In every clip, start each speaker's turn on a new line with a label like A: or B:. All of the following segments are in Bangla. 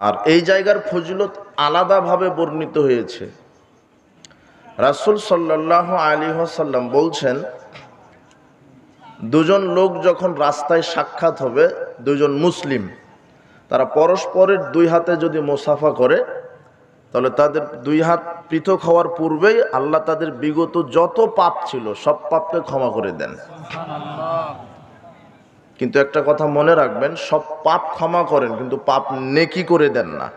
A: আর এই জায়গার ফজিলত আলাদাভাবে বর্ণিত হয়েছে। রাসুল সাল্লাহ আলী সাল্লাম বলছেন, দুজন লোক যখন রাস্তায় সাক্ষাৎ হবে, দুজন মুসলিম, তারা পরস্পরের দুই হাতে যদি মোসাফা করে, তাহলে তাদের দুই হাত পৃথক হওয়ার পূর্বেই আল্লাহ তাদের বিগত যত পাপ ছিল, সব পাপকে ক্ষমা করে দেন। কিন্তু একটা কথা মনে রাখবেন, সব পাপ ক্ষমা করেন, কিন্তু পাপ নেকি করে দেন না।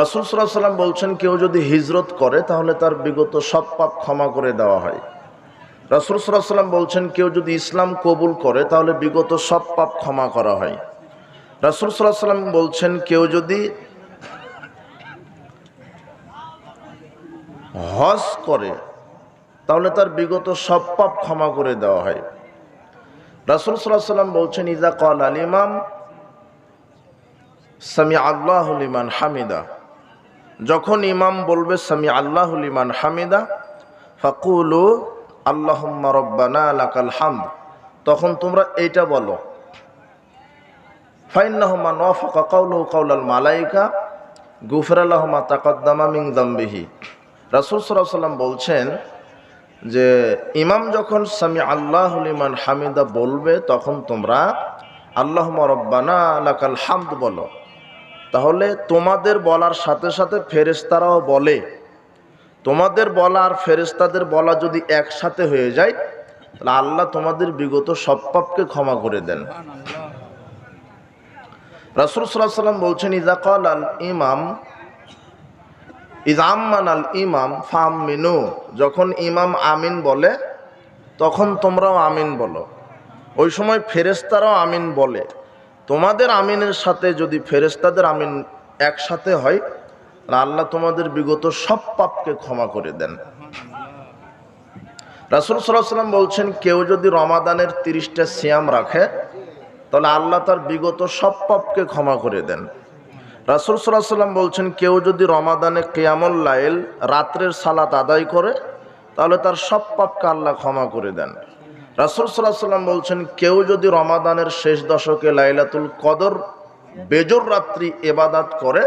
A: রাসুল সাল্লাহ সাল্লাম বলছেন, কেউ যদি হিজরত করে, তাহলে তার বিগত সব পাপ ক্ষমা করে দেওয়া হয়। রাসুল সাল্লাহ সাল্লাম বলছেন, কেউ যদি ইসলাম কবুল করে, তাহলে বিগত সব পাপ ক্ষমা করা হয়। রাসুল সাল্লাহ সাল্লাম বলছেন, কেউ যদি হজ করে তাহলে তার বিগত সব পাপ ক্ষমা করে দেওয়া হয়। রাসুল সাল্লাহ সাল্লাম বলছেন ইজা কল আল ইমাম সামি আল্লাহুল ইমান হামিদা। যখন ইমাম বলবে সামি আল্লাহুল ইমান হামিদা, ফাকুলু, আল্লাহুম্মা রব্বানা লাকাল হামদ। তখন তোমরা এইটা বলো কাউলাল মালাইকা রাসুল সাল্লাম বলছেন যে ইমাম যখন সামি আল্লাহ ইমান হামিদা বলবে তখন তোমরা আল্লাহ রব্বানা লাকাল হামদ বলো। তাহলে তোমাদের বলার সাথে সাথে ফেরেস্তারাও বলে। তোমাদের বলা আর ফেরেস্তাদের বলা যদি একসাথে হয়ে যায় তাহলে আল্লাহ তোমাদের বিগত সব পাপকে ক্ষমা করে দেন। রাসুল সাল্লাহ সাল্লাম বলছেন ইজা কল আল ইমাম আল ইমাম ফাম মিনু যখন ইমাম আমিন বলে, তখন তোমরাও আমিন বলো। ওই সময় ফেরেস্তারাও আমিন বলে। তোমাদের আমিনের সাথে যদি ফেরেস্তাদের আমিন একসাথে হয় আল্লাহ তোমাদের বিগত সব পাপকে ক্ষমা করে দেন। রাসুল সাল্লাম বলছেন, কেউ যদি রমাদানের তিরিশটা সিয়াম রাখে, তাহলে আল্লাহ তার বিগত সব পাপকে ক্ষমা করে দেন। রাসুল সাল্লাহ সাল্লাম বলছেন, কেউ যদি রমাদানে কেয়ামল লাইল রাত্রের সালাত আদায় করে, তাহলে তার সব পাপকে আল্লাহ ক্ষমা করে দেন। রাসুল সাল্লাহ সাল্লাম বলছেন, কেউ যদি রমাদানের শেষ দশকে লাইলাতুল কদর, বেজর রাত্রি এবাদাত করে,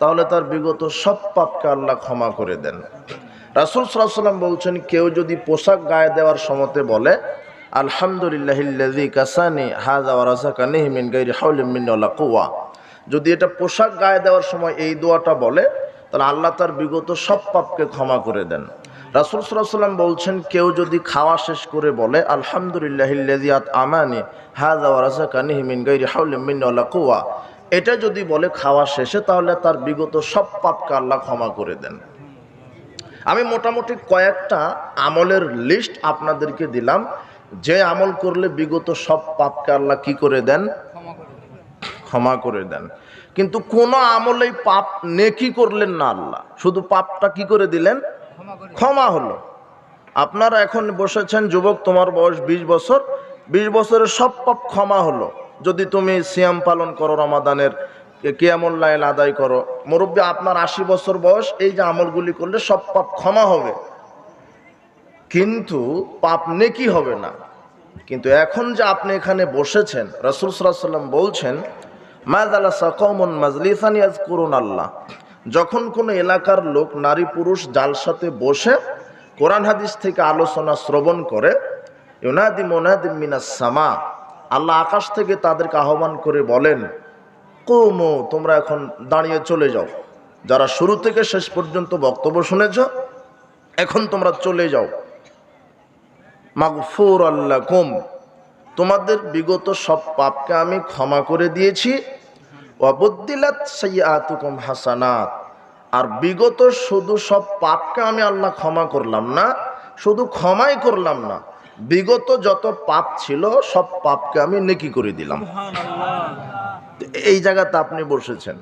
A: তাহলে তার বিগত সব পাপকে আল্লাহ ক্ষমা করে দেন। রাসুল সাল্লাহ সাল্লাম বলছেন, কেউ যদি পোশাক গায়ে দেওয়ার সমতে বলে আলহামদুলিল্লাহিল্লাজি কাসানি হাজা ওয়ারাজাকানি মিন গাইরি হাউলিম মিন ওয়ালা কুওয়া যদি এটা পোশাক গায়ে দেওয়ার সময় এই দোয়াটা বলে, তাহলে আল্লাহ তার বিগত সব পাপকে ক্ষমা করে দেন। রাসুল সাল্লাম বলছেন, কেউ যদি খাওয়া শেষ করে বলে আলহামদুলিল্লাহিল্লাজিয়াত আমানি মিন মিন এটা যদি বলে খাওয়া শেষে, তাহলে তার বিগত সব পাপকে আল্লাহ ক্ষমা করে দেন। আমি মোটামুটি কয়েকটা আমলের লিস্ট আপনাদেরকে দিলাম। যে আমল করলে বিগত সব পাপকে আল্লাহ কি করে দেন? ক্ষমা করে দেন। কিন্তু কোন আমলেই পাপ নেকি করলেন না আল্লাহ। শুধু পাপটা কি করে দিলেন? ক্ষমা হলো। আপনারা এখন বসেছেন, যুবক, তোমার বয়স ২০ বছর। ২০ বছরের সব পাপ ক্ষমা হলো। যদি তুমি সিয়াম পালন করো, রমাদানের কেয়ামুল লাইল আদায় করো। মুরব্বী, আপনার আশি বছর বয়স, এই যে আমলগুলি করলে সব পাপ ক্ষমা হবে। কিন্তু পাপ নেকি হবে না। কিন্তু এখন যে আপনি এখানে বসেছেন, রসুল সাল্লাম বলছেন করুন আল্লাহ যখন কোনো এলাকার লোক, নারী, পুরুষ জালসাতে বসে কোরআন হাদিস থেকে আলোচনা শ্রবণ করে, ইউনাদি মোনাদি মিনাস সামা, আল্লাহ আকাশ থেকে তাদেরকে আহ্বান করে বলেন কুমু তোমরা এখন দাঁড়িয়ে চলে যাও। যারা শুরু থেকে শেষ পর্যন্ত বক্তব্য শুনেছ, এখন তোমরা চলে যাও। মাগফুর আল্লাহ কুম তোমাদের বিগত সব পাপকে আমি ক্ষমা করে দিয়েছি। অবদ্দিলাত সাইয়াতুকুম হাসানাত। আর বিগত শুধু সব পাপকে আমি আল্লাহ ক্ষমা করলাম না শুধু ক্ষমাই করলাম না বিগত যত পাপ ছিল সব পাপকে আমি নেকি করে দিলাম। এই জায়গাতে আপনি বসেছেন।